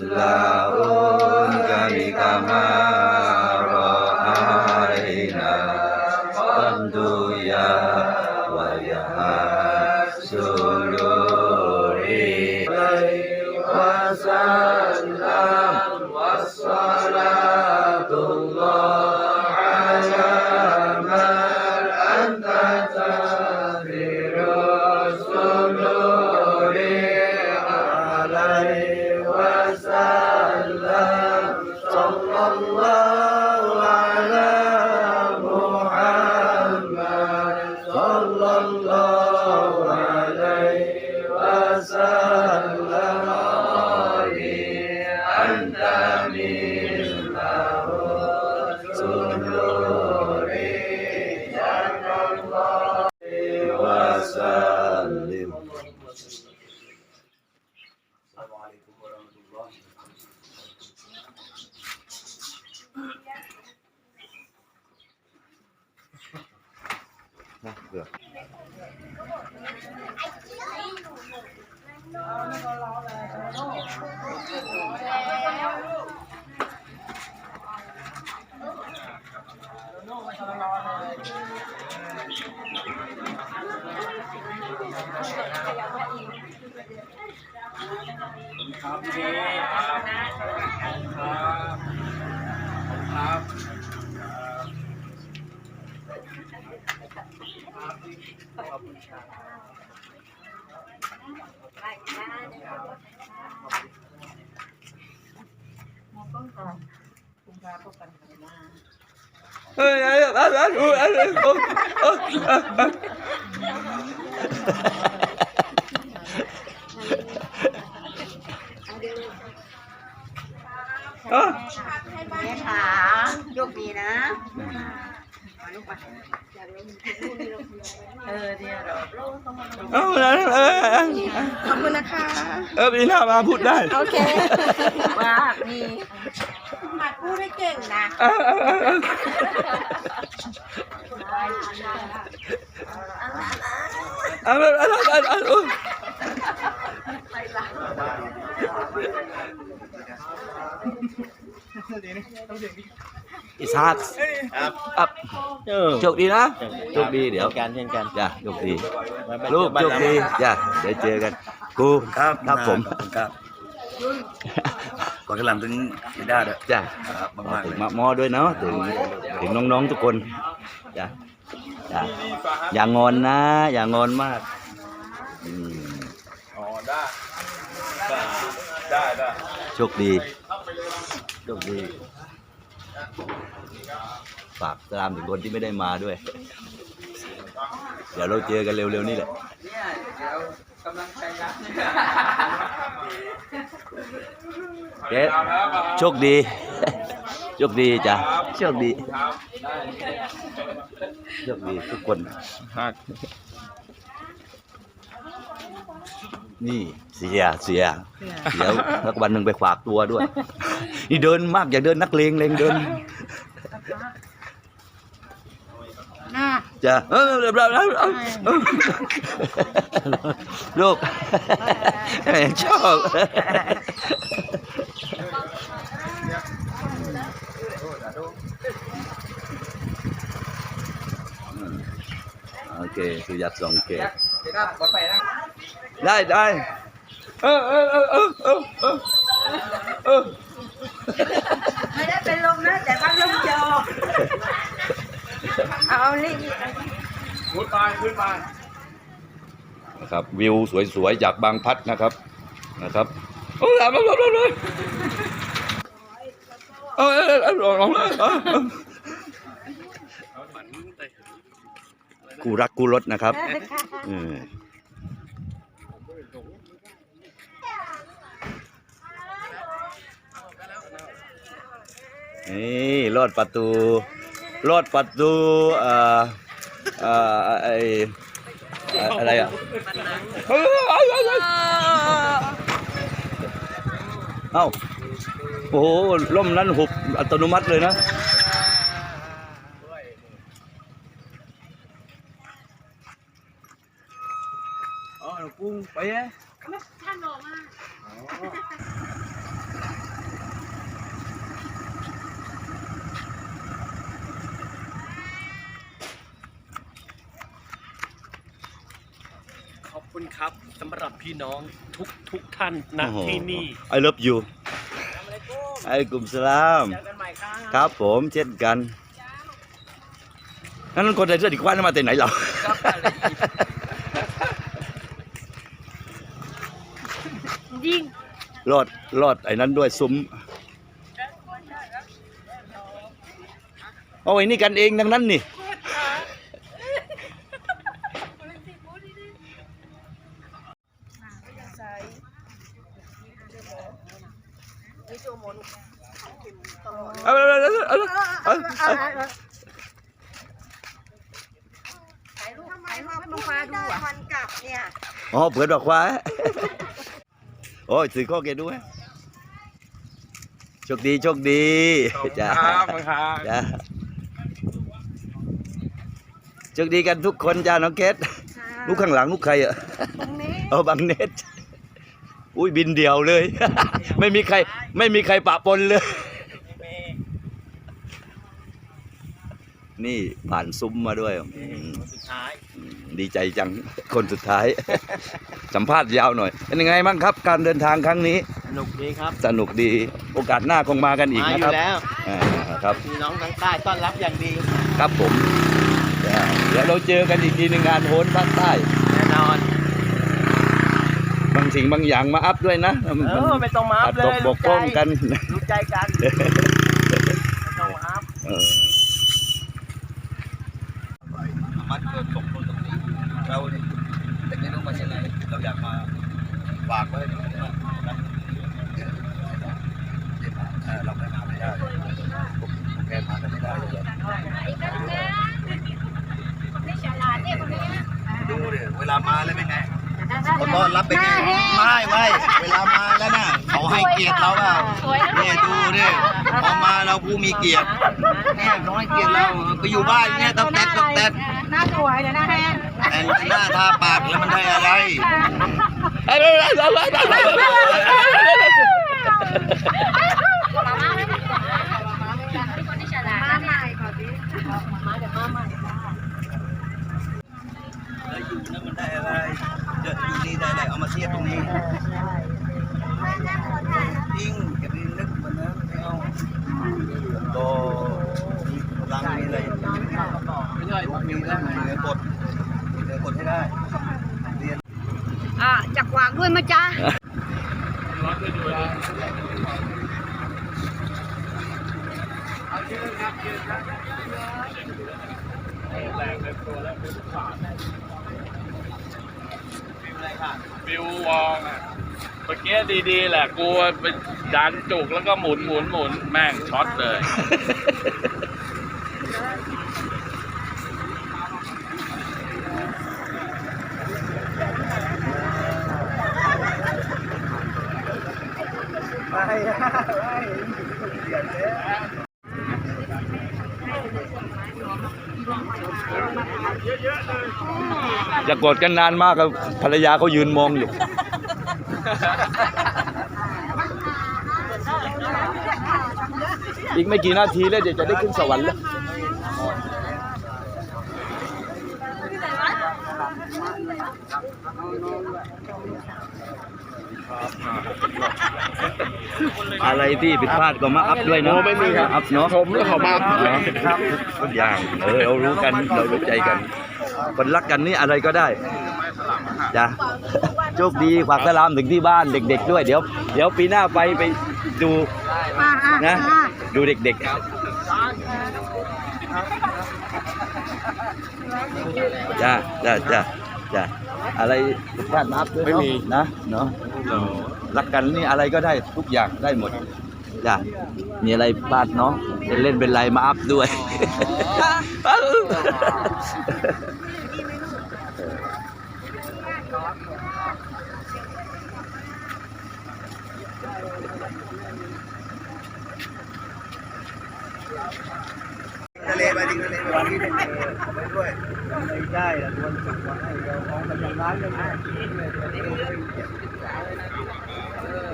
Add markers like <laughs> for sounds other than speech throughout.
love. Nha, rửa! ครับพี่ครับครับครับขอบคุณครับมองกล้องก่อนคุณพาพบกันมาเฮ้ยเฮ้ยเฮ้ยเฮ้ยเฮ้ย แม่ขาโชคดีนะมาลูกมาเออเดี๋ยวเราเอาละเออเออขอบคุณนะคะ เออมีหน้ามาพูดได้ โอเคว่ามีหัดพูดได้เก่งนะ เออเออเออเออเอาละเอาละเอาละเอาละอิสากครับโชคดีนะโชคดีเดี๋ยวกันเช่นกันจ้ะโชคดีลูกโชคดีจ้ะเดี๋ยวเจอกันกูครับครับผมครับก่อนกำลังถึงสีด้าเด้อจ้ะครับมากๆถึเลงยมามอด้วยเนาะถึงถึงน้องๆทุกคนจ้ะ จ้ะอย่างอนนะ อย่างอนมากอืมอ๋อได้ได้ได้โชคดีโชคดีฝากสลามถึงคนที่ไม่ได้มาด้วย เดี๋ยวเราเจอกันเร็วๆนี่แหละเจ๊โชคดี โชคดีจ้ะโชคดีครับโชคดีทุกคนนี่เสียเสียเดี๋ยวสักวันหนึ่งไปฝากตัวด้วย นี่เดินมากอย่าเดินนักเลงเลงเดินน่าจะเออเดี๋ยวเดี๋ยวเดี๋ยวเดี๋ยวลูกแม่ชอบ เคสุยัดสองเกตได้ได้เออเออเออเออเออเออเออไม่ได้เป็นลมนะแต่ว่าลมจอเอานี่ขึ้นไปขึ้นไปนะครับวิวสวยๆจากบางพลัดนะครับนะครับโอ้ยมาลงเลยเออเออเออลองลองเลย กูรักกูรถนะครับเออนี่ลอดประตูลอดประตูเอ่อเอ่อไอเอ่ออะไรอะเอ้ยเอ้ยเอ้ยเอ้ยเอ้าโอ้โหล่มนั้นหุบอัตโนมัติเลยนะ อ๋อหลวงปู่ไปเอ๊ท่านบอกมาขอบคุณครับสำหรับพี่น้องทุกทุกท่านณที่นี่ I love you อกลุ่มสลามครับผมเช่นกันงั้นคนไทยเสื้อดีกว่ามาแต่ไหนเรา รอดรอดไอ้นั้นด้วยซุ้มเอาไอ้นี่กันเองทั้งนั้นนี่เอาเอาเอาเอาเอาเอาทำไมมาดูมาดูอะมันกลับเนี่ยอ๋อเปิดดอกฟ้า โอ้ยถือข้อเกยด้วย โชคดีโชคดีจ้าครับครับจ้าโชคดีกันทุกคนจ้าน้องเกดลูกข้างหลังลูกใครอะตรงนี้เอาบังเน็ตอุ้ยบินเดียวเลย ไม่มีใคร ไม่มีใครปะปนเลย นี่ผ่านซุ้มมาด้วยอืมสุดท้ายอืมดีใจจัง คนสุดท้าย สัมภาษณ์ยาวหน่อย เป็นยังไงบ้างครับ การเดินทางครั้งนี้ สนุกดีครับสนุกดี โอกาสหน้าคงมากันอีกมานะอครัยู่บแล้วอ่าครับ พี่น้องทางใต้ต้อนรับอย่างดีครับผมอ่าเดี๋ยวเราเจอกันอีกทีในงานโหนภาคใต้ แน่นอนบางสิ่งบางอย่างมาอัพด้วยนะมันเออไม่ต้องมาอัขาพดเลตกยบกพร่องกัน รู้ใจกันไม่ต้องมาอัพ เออ มันเกิดตกตรงนี้เราแต่ไม่รู้มาจากไหนเราอยากมาฝากไว้นะเออเราไม่มาไม่ได้แกมากันไม่ได้เลยดูดิเวลามาแล้วเป็นไง เขาต้อนรับเป็นไงไม่ไม่เวลามาแล้วน่ะเขาให้เกียรติเราเปล่าเนี่ยดูดิพอมาเราผู้มีเกียรติเนี่ยเขาให้เกียรติเราไปอยู่บ้านเนี่ยต้องแตกต้องแตกหน้าสวยเดี๋ยวหน้าแห้งแต่งหน้าทาปากแล้วมันได้อะไรมาใหม่ก่อนดิแล้วอยู่แล้วมันได้อะไรเดี๋ ยวอยู่นี่ได้อะเอามาเทียบตรงนี้ยิ่งเก็บดินนึกมันนะไม่เอาก็มีรังมีอะไรไม่ใช่มีแล้วมีเนื้อกดมีเนื้อกดให้ได้อะจักวางด้วยมาจ้า ฟิววองอะเมื่อกี้ ดีๆแหละกูไปดันจุกแล้วก็หมุนหมุนหมุนแม่งช็อตเลย จะกดกันนานมากครับภรรยาเขายืนมองอยู่ อีกไม่กี่นาทีแล้วเดี๋ยวจะได้ขึ้นสวรรค์แล้วอะไรที่ผิดพลาดก็มาอัพด้วยเนาะไม่มีครับอัพเนาะผมแล้วเขามาอัพครับทุกอย่างเออเรารู้กันเรารู้ใจกันคนรักกันนี่อะไรก็ได้ จ้ะโชคดีฝากสลามถึงที่บ้านเด็ก ๆ ด้วยเดี๋ยว เดี๋ยวปีหน้าไปไปดูอะอะนะอะดูเด็กๆจ้าจ้าจ้าจ้าอะไรผิดพลาดมาอัพด้วยเนาะนะเนาะรักกันนี่อะไรก็ได้ทุกอย่างได้หมดจ้ามีอะไรพลาดเนาะเป็นเล่นเป็นไรมาอัพด้วย ทะเลไปดิทะเลไปดิไปด้วยไม่ได้ละทวนสุกมาให้เราของกันย่างร้านกันนะ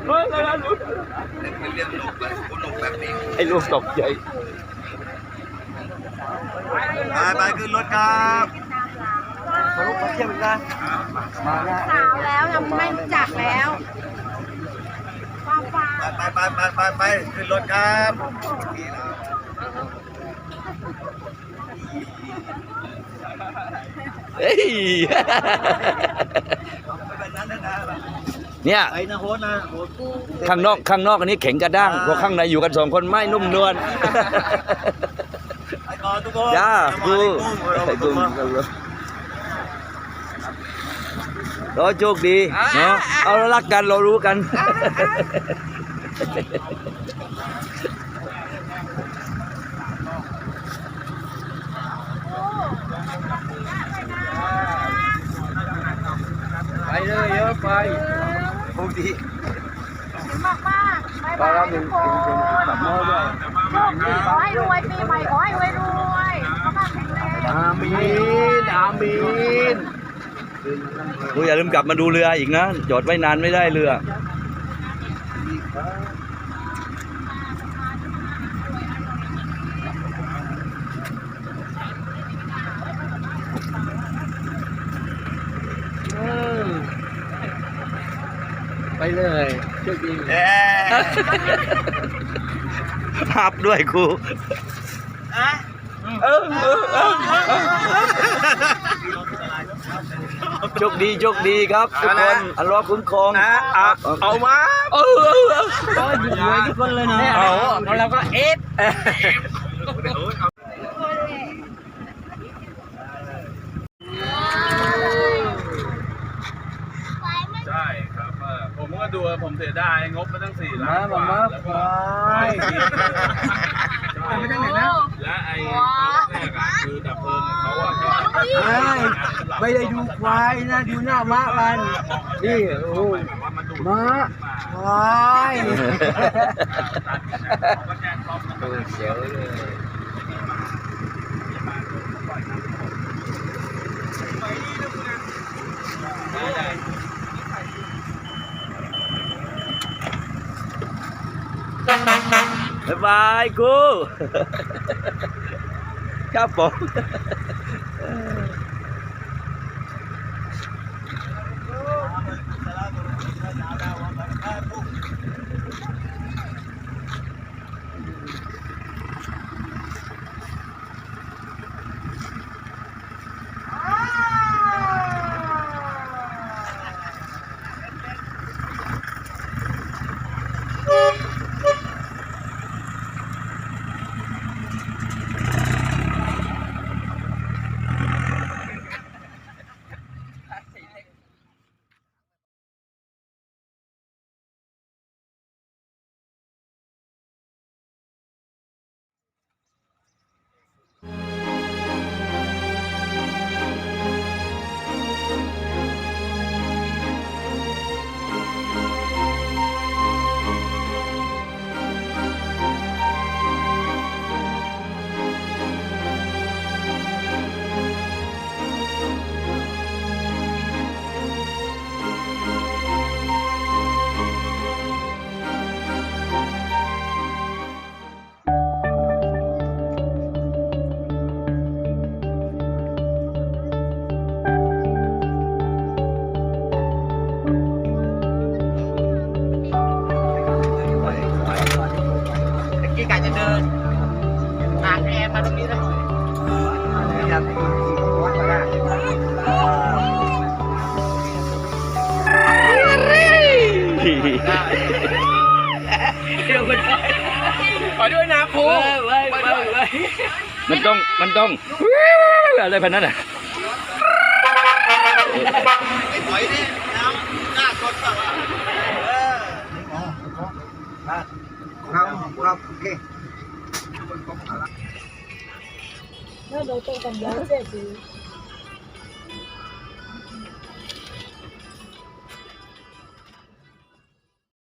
เฮ้ยอะไรนะรู้เด็กมันเรียนหนุกเลยคนหนุกแบบนี้ไอ้ลูกตกใจไปไปขึ้นรถครับไมาเที่ยวอีกนมาแล้วสาวแล้วยังไม่รู้จักแล้วไปไปไปไปไปขึ้นรถครับ เฮ้ยเนี่ยไอ้นะโฮสนะโฮสข้างนอกข้างนอกอันนี้แข็งกระด้างพอข้างในอยู่กันสองคนไม่นุ่มนวลไอ้กอทุกคนจ้ากูไอ้กูกูรอโชคดีเนาะเอาเรารักกันเรารู้กัน ไปเลยเยอะ ไปโชคดีมากมากบายบายทุกคนโชคดีขอให้รวยปีใหม่ขอให้รวยรวยสุขภาพแข็งแรงอามีนอามีนกูอย่าลืมกลับมาดูเรืออีกนะ จอดไว้นานไม่ได้เรือ เลยโชคดีเอ๊ะภาพด้วยครูโชคดีโชคดีครับทุกคนอัลลอฮ์คุ้มครองเอามาเออเออเออรวยทุกคนเลยนะเอาแล้วเราก็เอฟ ใช่ครับเออผมก็ ดูผมเสียดายงบไปตั้งสี่ล้านกว่าแล้วก็ไปทางไหนนะ และไอ้ตอนแรกอะคือดับเพลิงเขาอะก็ไม่ได้ดูควายนะดูหน้าม้ากันนี่โอ้ยแบบว่ามันดูดม้าควายเขาก็แจ้งซ่อมกันเจ๋วเลย bye bye cô. <laughs> Khá bổng ลงมาได้ขอด้วยนะภูไปไปไปมันต้อง มันต้องอะไรพันนั้นอะไม่ถอยดิน้ำหน้ากดเปล่าเออครับครับโอเคแล้วเราต้องทำยังไงสิ